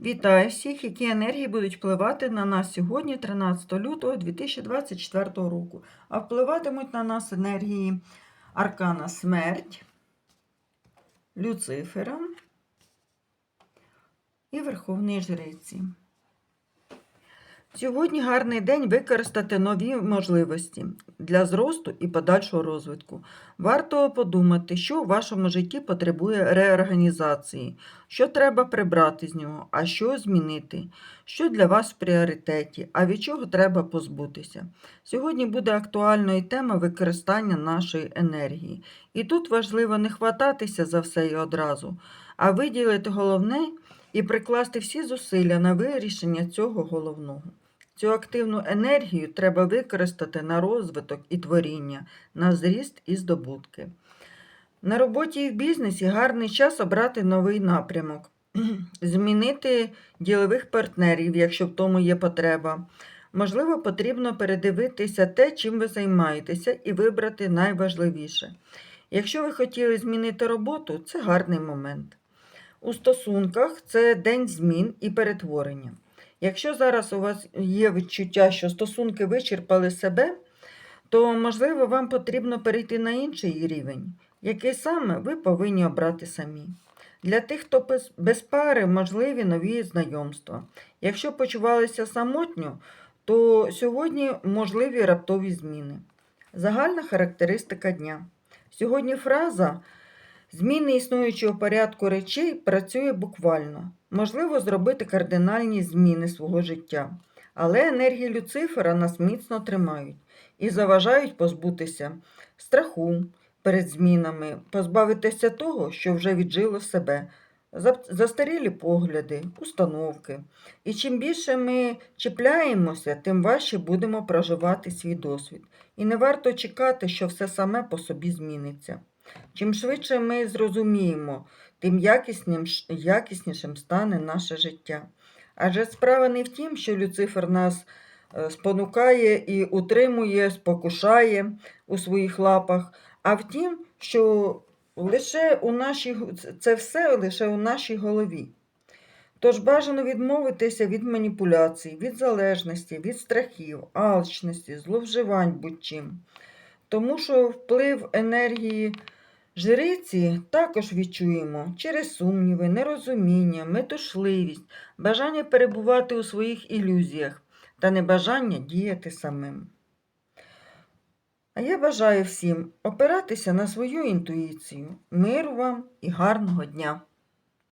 Вітаю всіх, які енергії будуть впливати на нас сьогодні, 13 лютого 2024 року. А впливатимуть на нас енергії Аркана Смерть, Люцифера і Верховної Жриці. Сьогодні гарний день використати нові можливості для зросту і подальшого розвитку. Варто подумати, що у вашому житті потребує реорганізації, що треба прибрати з нього, а що змінити, що для вас в пріоритеті, а від чого треба позбутися. Сьогодні буде актуальною тема використання нашої енергії. І тут важливо не хвататися за все і одразу, а виділити головне і прикласти всі зусилля на вирішення цього головного. Цю активну енергію треба використати на розвиток і творіння, на зріст і здобутки. На роботі і в бізнесі гарний час обрати новий напрямок, змінити ділових партнерів, якщо в тому є потреба. Можливо, потрібно передивитися те, чим ви займаєтеся, і вибрати найважливіше. Якщо ви хотіли змінити роботу, це гарний момент. У стосунках це день змін і перетворення. Якщо зараз у вас є відчуття, що стосунки вичерпали себе, то, можливо, вам потрібно перейти на інший рівень, який саме ви повинні обрати самі. Для тих, хто без- пари, можливі нові знайомства. Якщо почувалися самотньо, то сьогодні можливі раптові зміни. Загальна характеристика дня. Сьогодні фраза Зміни існуючого порядку речей працює буквально. Можливо зробити кардинальні зміни свого життя. Але енергії Люцифера нас міцно тримають і заважають позбутися страху перед змінами, позбавитися того, що вже віджило себе, застарілі погляди, установки. І чим більше ми чіпляємося, тим важче будемо проживати свій досвід. І не варто чекати, що все саме по собі зміниться. Чим швидше ми зрозуміємо, тим якіснішим стане наше життя. Адже справа не в тім, що Люцифер нас е, спонукає і утримує, спокушає у своїх лапах, а в тім, що лише у нашій, це- все лише у нашій голові. Тож бажано відмовитися від маніпуляцій, від залежності, від страхів, алчності, зловживань будь-чим. Тому що вплив енергії жриці також відчуємо через сумніви, нерозуміння, метушливість, бажання перебувати у своїх ілюзіях та небажання діяти самим. А я бажаю всім опиратися на свою інтуїцію, миру вам і гарного дня!